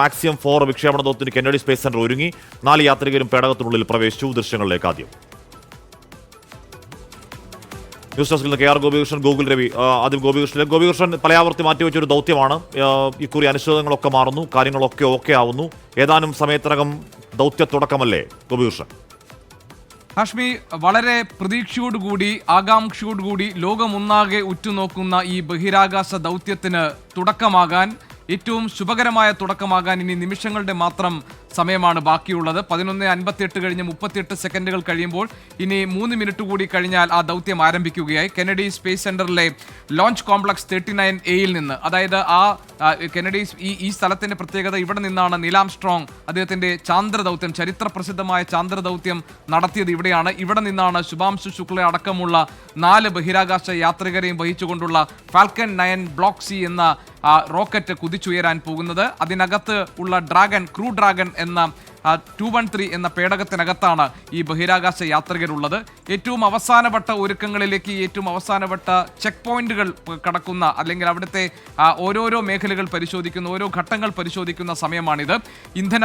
മാക്സിയം four വിക്ഷേപണ ദൗത്യത്തിന് Kennedy space centre ഒരുങ്ങി. നാല് യാത്രികരും പേടകത്തിനുള്ളിൽ പ്രവേശിച്ചു. ദൃശ്യങ്ങളിലേക്ക് ആദ്യം. ന്യൂസ് ഡെസ്കിൽ നിന്ന് K R Gopikrishnan Google Ravi ആദ്യം ഗോപികൃഷ്ണൻ. ഗോപികൃഷ്ണൻ പലയാവർത്തി മാറ്റിവെച്ചൊരു ദൗത്യമാണ്. ഇക്കുറി അനിശ്ചിതങ്ങളൊക്കെ മാറുന്നു. കാര്യങ്ങളൊക്കെ ഓക്കെ ആവുന്നു. ഏതാനും സമയത്തിനകം ദൗത്യ തുടക്കമല്ലേ ഗോപികൃഷ്ണൻ? ഹാഷ്മി വളരെ പ്രതീക്ഷയോടുകൂടി ആകാംക്ഷയോടുകൂടി ലോകമൊന്നാകെ ഉറ്റുനോക്കുന്ന ഈ ബഹിരാകാശ ദൗത്യത്തിന് തുടക്കമാകാൻ ഏറ്റവും ശുഭകരമായ തുടക്കമാകാൻ ഇനി നിമിഷങ്ങളുടെ മാത്രം സമയമാണ് ബാക്കിയുള്ളത്. പതിനൊന്ന് അൻപത്തിയെട്ട് കഴിഞ്ഞ് മുപ്പത്തിയെട്ട് സെക്കൻഡുകൾ കഴിയുമ്പോൾ ഇനി മൂന്ന് മിനിറ്റ് കൂടി കഴിഞ്ഞാൽ ആ ദൗത്യം ആരംഭിക്കുകയായി. കെനഡി സ്പേസ് സെന്ററിലെ ലോഞ്ച് കോംപ്ലക്സ് തേർട്ടി നയൻ എയിൽ നിന്ന് അതായത് ആ കെനഡി ഈ ഈ സ്ഥലത്തിന്റെ പ്രത്യേകത ഇവിടെ നിന്നാണ് നിലാം സ്ട്രോങ് അദ്ദേഹത്തിന്റെ ചാന്ദ്ര ദൗത്യം ചരിത്ര പ്രസിദ്ധമായ ചാന്ദ്ര ദൗത്യം നടത്തിയത് ഇവിടെയാണ്. ഇവിടെ നിന്നാണ് ശുഭാംശു ശുക്ല അടക്കമുള്ള നാല് ബഹിരാകാശ യാത്രികരെയും വഹിച്ചുകൊണ്ടുള്ള ഫാൽക്കൺ നയൻ ബ്ലോക്ക് സി എന്ന റോക്കറ്റ് കുതിച്ചുയരാൻ പോകുന്നത്. അതിനകത്ത് ഉള്ള ഡ്രാഗൺ ക്രൂ ഡ്രാഗൺ എന്ന ടു വൺ ത്രീ എന്ന പേടകത്തിനകത്താണ് ഈ ബഹിരാകാശ യാത്രികരുള്ളത്. ഏറ്റവും അവസാനപ്പെട്ട ഒരുക്കങ്ങളിലേക്ക് ഏറ്റവും അവസാനവട്ട ചെക്ക് പോയിന്റുകൾ കടക്കുന്ന അല്ലെങ്കിൽ അവിടുത്തെ ഓരോരോ മേഖലകൾ പരിശോധിക്കുന്ന ഓരോ ഘട്ടങ്ങൾ പരിശോധിക്കുന്ന സമയമാണിത്. ഇന്ധന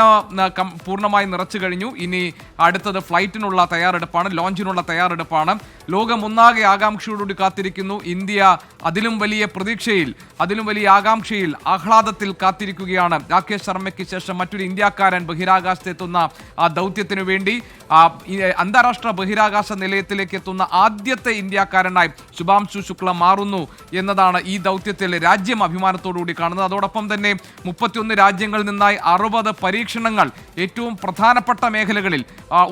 പൂർണമായി നിറച്ചു കഴിഞ്ഞു. ഇനി അടുത്തത് ഫ്ലൈറ്റിനുള്ള തയ്യാറെടുപ്പാണ് ലോഞ്ചിനുള്ള തയ്യാറെടുപ്പാണ്. ലോകമൊന്നാകെ ആകാംക്ഷയോടുകൂടി കാത്തിരിക്കുന്നു. ഇന്ത്യ അതിലും വലിയ പ്രതീക്ഷയിൽ അതിലും വലിയ ആകാംക്ഷയിൽ ആഹ്ലാദത്തിൽ കാത്തിരിക്കുകയാണ്. രാകേഷ് ശർമ്മയ്ക്ക് ശേഷം മറ്റൊരു ഇന്ത്യക്കാരൻ ബഹിരാകാശത്തെത്തുന്ന ആ ദൗത്യത്തിനു വേണ്ടി അന്താരാഷ്ട്ര ബഹിരാകാശ നിലയത്തിലേക്ക് എത്തുന്ന ആദ്യത്തെ ഇന്ത്യക്കാരനായി ശുഭാംശു ശുക്ല മാറുന്നു എന്നതാണ് ഈ ദൗത്യത്തിൽ രാജ്യം അഭിമാനത്തോടുകൂടി കാണുന്നത്. അതോടൊപ്പം തന്നെ മുപ്പത്തിയൊന്ന് രാജ്യങ്ങളിൽ നിന്നായി അറുപത് പരീക്ഷണങ്ങൾ ഏറ്റവും പ്രധാനപ്പെട്ട മേഖലകളിൽ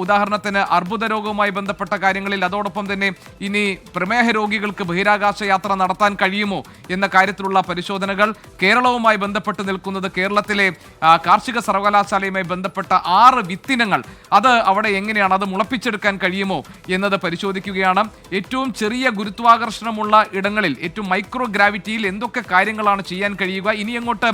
ഉദാഹരണത്തിന് അർബുദ രോഗവുമായി ബന്ധപ്പെട്ട കാര്യങ്ങളിൽ അതോടൊപ്പം തന്നെ ഇനി പ്രമേഹ രോഗികൾക്ക് ബഹിരാകാശ യാത്ര നടത്താൻ കഴിയുമോ എന്ന കാര്യത്തിലുള്ള പരിശോധനകൾ കേരളവുമായി ബന്ധപ്പെട്ട് നിൽക്കുന്നത് കേരളത്തിലെ കാർഷിക സർവകലാശാലയുമായി ബന്ധപ്പെട്ട ആറ് വിത്തിനങ്ങൾ. അത് അവിടെ എങ്ങനെയാണ്? അത് മുളപ്പിച്ചെടുക്കാൻ കഴിയുമോ എന്നത് പരിശോധിക്കുകയാണ്. ഏറ്റവും ചെറിയ ഗുരുത്വാകർഷണമുള്ള ഇടങ്ങളിൽ ഏറ്റവും മൈക്രോ ഗ്രാവിറ്റിയിൽ എന്തൊക്കെ കാര്യങ്ങളാണ് ചെയ്യാൻ കഴിയുക? ഇനി അങ്ങോട്ട്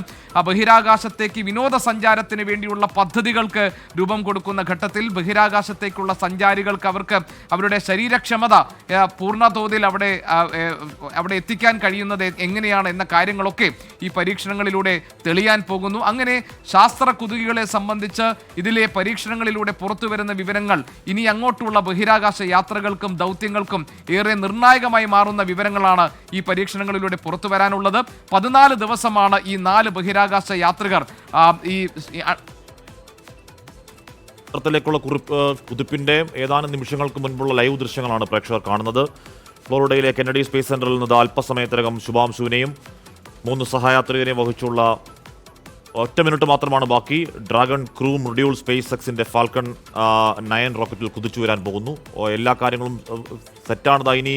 ബഹിരാകാശത്തേക്ക് വിനോദസഞ്ചാരത്തിന് വേണ്ടിയുള്ള പദ്ധതികൾക്ക് രൂപം കൊടുക്കുന്ന ഘട്ടത്തിൽ ബഹിരാകാശത്തേക്കുള്ള സഞ്ചാരികൾക്ക് അവർക്ക് അവരുടെ ശരീരക്ഷമത പൂർണ തോതിൽ അവിടെ അവിടെ എത്തിക്കാൻ കഴിയുന്നത് എങ്ങനെയാണ് എന്ന കാര്യങ്ങളൊക്കെ ഈ പരീക്ഷണങ്ങളിലൂടെ തെളിയാൻ പോകുന്നു. അങ്ങനെ ശാസ്ത്ര കുതുകികളെ സംബന്ധിച്ച് ഇതിലെ പരീക്ഷണങ്ങളിലൂടെ പുറത്തുവരുന്ന വിവരങ്ങൾ ഇനി അങ്ങോട്ടുള്ള ബഹിരാകാശ യാത്രകൾക്കും ദൗത്യങ്ങൾക്കും ഏറെ നിർണായകമായി മാറുന്ന വിവരങ്ങളാണ് ഈ പരീക്ഷണങ്ങളിലൂടെ പുറത്തു വരാനുള്ളത് പതിനാല് ദിവസമാണ് ഈ നാല് ബഹിരാകാശ യാത്രികർ ഈ ത്തിലേക്കുള്ള കുറിപ്പ് കുതിപ്പിന്റെ ഏതാനും നിമിഷങ്ങൾക്ക് മുൻപുള്ള ലൈവ് ദൃശ്യങ്ങളാണ് പ്രേക്ഷകർ കാണുന്നത്. ഫ്ലോറിഡയിലെ കെന്നഡി സ്പേസ് സെന്ററിൽ നിന്ന് അല്പസമയത്തിനകം ശുഭാംശുവിനെയും മൂന്ന് സഹയാത്രികരെയും വഹിച്ചുള്ള ഒറ്റ മിനിറ്റ് മാത്രമാണ് ബാക്കി. ഡ്രാഗൺ ക്രൂ മൊഡ്യൂൾ സ്പേസ് എക്സിന്റെ ഫാൽക്കൺ നയൻ റോക്കറ്റിൽ കുതിച്ചു വരാൻ പോകുന്നു. എല്ലാ കാര്യങ്ങളും സെറ്റാണതായി ഇനി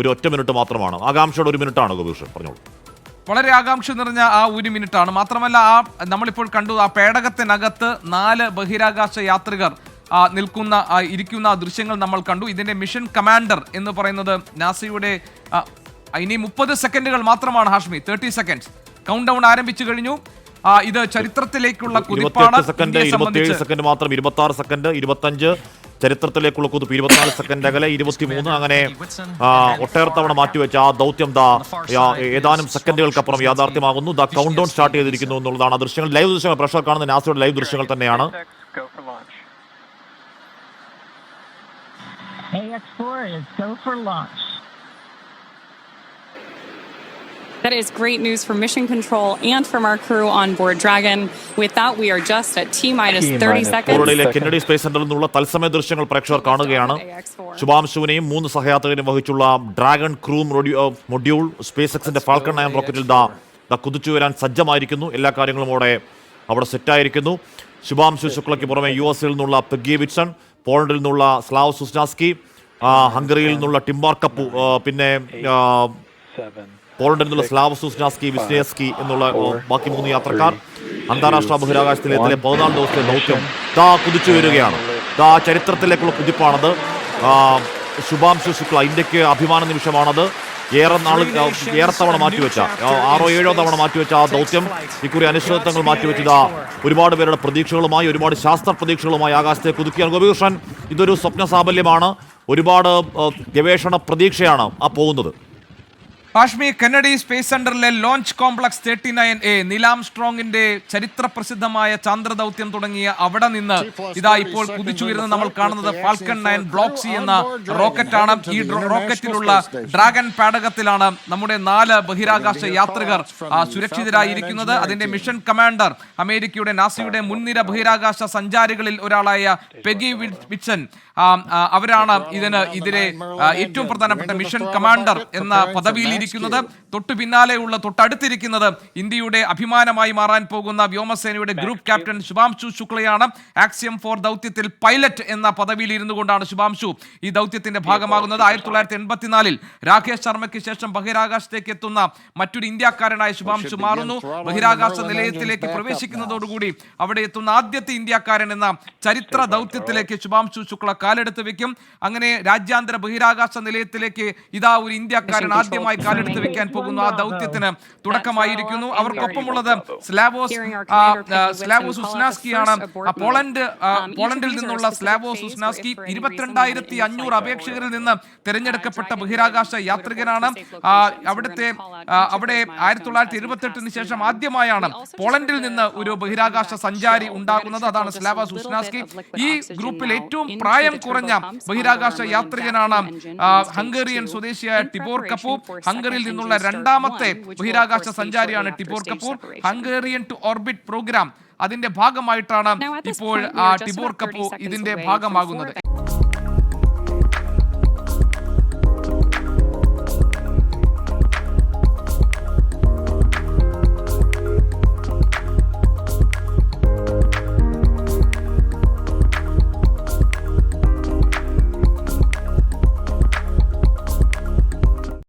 ഒരു ഒറ്റ മിനിറ്റ് മാത്രമാണ്. ആകാംക്ഷയുടെ ഒരു മിനിറ്റാണ് ഗോപീഷൻ പറഞ്ഞോളൂ. വളരെ ആകാംക്ഷ നിറഞ്ഞ ആ ഒരു മിനിറ്റാണ്. മാത്രമല്ല ആ നമ്മളിപ്പോൾ കണ്ടു ആ പേടകത്തിനകത്ത് നാല് ബഹിരാകാശ യാത്രികർ നിൽക്കുന്ന ഇരിക്കുന്ന ദൃശ്യങ്ങൾ നമ്മൾ കണ്ടു. ഇതിന്റെ മിഷൻ കമാൻഡർ എന്ന് പറയുന്നത് നാസയുടെ ഇനി മുപ്പത് സെക്കൻഡുകൾ മാത്രമാണ് Hashmi thirty seconds. Countdown ആരംഭിച്ചു കഴിഞ്ഞു. ഇത് ചരിത്രത്തിലേക്കുള്ള കുതിപ്പാണ് സെക്കൻഡ് ഇരുപത്തിയേഴ് സെക്കൻഡ് മാത്രം ഇരുപത്തി ആറ് സെക്കൻഡ് ഇരുപത്തഞ്ച് ചരിത്രത്തിലേക്കുള്ള കുതിപ്പ് ഇരുപത്തിനാല് സെക്കൻഡ് അകലെ ഇരുപത്തിമൂന്ന് അങ്ങനെ ആ, ഒട്ടേറെ തവണ മാറ്റിവെച്ച ആ ദൗത്യം ദാ ഏതാനും സെക്കൻഡുകൾക്കപ്പുറം യാഥാർത്ഥ്യമാകുന്നു ദ കൗണ്ട് ഡൗൺ സ്റ്റാർട്ട് ചെയ്തിരിക്കുന്നു എന്നുള്ളതാണ് ആ ദൃശ്യങ്ങൾ ലൈവ് ദൃശ്യങ്ങൾ പ്രഷർ കാണുന്ന നാസയുടെ ലൈവ് ദൃശ്യങ്ങൾ തന്നെയാണ് Go for launch. AX4 is go for launch. That is great news for Mission Control and from our crew on board Dragon. With that, we are just at T minus 30 seconds. Kennedy space സെന്ററിൽ നിന്നുള്ള തത്സമയ ദൃശ്യങ്ങൾ പ്രേക്ഷകർ കാണുകയാണ് ശുഭാംശുവിനെയും മൂന്ന് സഹയാത്രികരെയും വഹിച്ചുള്ള ഡ്രാഗൺ ക്രൂ മൊഡ്യൂൾ സ്പേസ് എക്സിന്റെ ഫാൽക്കൺ നയൻ റോക്കറ്റിൽ ദാ ദാ കുതിച്ചു വരാൻ സജ്ജമായിരിക്കുന്നു എല്ലാ കാര്യങ്ങളും അവിടെ അവിടെ സെറ്റായിരിക്കുന്നു ശുഭാംശു ശുക്ലയ്ക്ക് പുറമെ യു എസിൽ നിന്നുള്ള പെഗ്ഗിവിറ്റ്സൺ പോളണ്ടിൽ നിന്നുള്ള സ്ലാവ് സുസ്നാസ്കി ഹംഗറിയിൽ നിന്നുള്ള ടിംബാർ കപ്പു പിന്നെ. പോളണ്ടിൽ നിന്നുള്ള സ്ലാവ് സുസ്നാസ്കി വിസ്നേസ്കി എന്നുള്ള ബാക്കി മൂന്ന് യാത്രക്കാർ അന്താരാഷ്ട്ര ബഹിരാകാശ നിലയത്തിലെ പതിനാല് ദിവസത്തെ ദൗത്യം താ കുതിച്ചു വരികയാണ്. താ ചരിത്രത്തിലേക്കുള്ള കുതിപ്പാണത്. ശുഭാംശു ശുക്ല ഇന്ത്യയ്ക്ക് അഭിമാന നിമിഷമാണത്. ഏറെ നാൾ ഏറെ തവണ മാറ്റിവെച്ച ആറോ ഏഴോ തവണ മാറ്റിവെച്ച ആ ദൗത്യം ഇക്കുറി അനിശ്ചിതത്വങ്ങൾ മാറ്റിവെച്ചത് ഒരുപാട് പേരുടെ പ്രതീക്ഷകളുമായി ഒരുപാട് ശാസ്ത്ര പ്രതീക്ഷകളുമായി ആകാശത്തെ കുതുക്കിയാണ്. ഗോപികൃഷ്ണൻ ഇതൊരു സ്വപ്ന സാഫല്യമാണ് ഒരുപാട് ഗവേഷണ പ്രതീക്ഷയാണ് ആ പോകുന്നത്. ഹാഷ്മി കെന്നഡി സ്പേസ് സെന്ററിലെ launch complex thirty nine A Neil സ്ട്രോങ്ങിന്റെ ചരിത്ര പ്രസിദ്ധമായ ചാന്ദ്ര ദൗത്യം തുടങ്ങിയ അവിടെ നിന്ന് ഇതാ ഇപ്പോൾ കുതിച്ചുയരുന്നത് നമ്മൾ കാണുന്നത് ഫാൽക്കൺ നയൻ ബ്ലോക്ക് സി എന്ന റോക്കറ്റാണ്. ഈ റോക്കറ്റിലുള്ള ഡ്രാഗൺ പാടകത്തിലാണ് നമ്മുടെ നാല് ബഹിരാകാശ യാത്രികർ സുരക്ഷിതരായിരിക്കുന്നത്. അതിന്റെ മിഷൻ കമാൻഡർ അമേരിക്കയുടെ നാസയുടെ മുൻനിര ബഹിരാകാശ സഞ്ചാരികളിൽ ഒരാളായ പെഗി വിറ്റ്സൺ അവരാണ് ഇതിന് ഇതിലെ ഏറ്റവും പ്രധാനപ്പെട്ട മിഷൻ കമാൻഡർ എന്ന പദവിയിൽ ഇരിക്കുന്നത് തൊട്ട് പിന്നാലെയുള്ള തൊട്ടടുത്തിരിക്കുന്നത് ഇന്ത്യയുടെ അഭിമാനമായി മാറാൻ പോകുന്ന വ്യോമസേനയുടെ ഗ്രൂപ്പ് ക്യാപ്റ്റൻ ശുഭാംശു ശുക്ലയാണ് ആക്സിയം ഫോർ ദൗത്യത്തിൽ പൈലറ്റ് എന്ന പദവിയിൽ ഇരുന്നു കൊണ്ടാണ് ശുഭാംശു ഈ ദൗത്യത്തിന്റെ ഭാഗമാകുന്നത്. ആയിരത്തി തൊള്ളായിരത്തി എൺപത്തിനാലിൽ രാകേഷ് ശർമ്മയ്ക്ക് ശേഷം ബഹിരാകാശത്തേക്ക് എത്തുന്ന മറ്റൊരു ഇന്ത്യക്കാരനായ ശുഭാംശു മാറുന്നു. ബഹിരാകാശ നിലയത്തിലേക്ക് പ്രവേശിക്കുന്നതോടുകൂടി അവിടെ എത്തുന്ന ആദ്യത്തെ ഇന്ത്യക്കാരൻ എന്ന ചരിത്ര ദൗത്യത്തിലേക്ക് ശുഭാംശു ശുക്ല കാലെടുത്ത് വെക്കും. അങ്ങനെ രാജ്യാന്തര ബഹിരാകാശ നിലയത്തിലേക്ക് ഇതാ ഒരു ഇന്ത്യക്കാരൻ ആദ്യമായി കാലെടുത്ത് വെക്കാൻ പോകുന്നു. ആ ദൗത്യത്തിന് തുടക്കമായിരിക്കുന്നു. അവർക്കൊപ്പമുള്ളത് സ്ലാവോസ് സ്ലാവോസ് ഉസ്നാസ്കിയാണ്. ആണ് പോളണ്ട് പോളണ്ടിൽ നിന്നുള്ള സ്ലാവോസ് ഉസ്നാസ്കി ഇരുപത്തിരണ്ടായിരത്തി അഞ്ഞൂറ് അപേക്ഷകരിൽ നിന്ന് തിരഞ്ഞെടുക്കപ്പെട്ട ബഹിരാകാശ യാത്രികനാണ്. അവിടുത്തെ അവിടെ ആയിരത്തി തൊള്ളായിരത്തി ഇരുപത്തെട്ടിന് ശേഷം ആദ്യമായാണ് പോളണ്ടിൽ നിന്ന് ഒരു ബഹിരാകാശ സഞ്ചാരി ഉണ്ടാകുന്നത് അതാണ് സ്ലാവോസ് ഉസ്നാസ്കി. ഈ ഗ്രൂപ്പിൽ ഏറ്റവും പ്രായം കുറഞ്ഞ ബഹിരാകാശ യാത്രികനാണ് ഹംഗേറിയൻ സ്വദേശിയായ ടിബോർ കപൂർ ഹംഗറിയിൽ നിന്നുള്ള രണ്ടാമത്തെ ബഹിരാകാശ സഞ്ചാരിയാണ് Tibor Kapu. Hungarian to orbit programme. അതിന്റെ ഭാഗമായിട്ടാണ് ഇപ്പോൾ ടിബോർ about 30 കപൂർ ഇതിന്റെ ഭാഗമാകുന്നത്.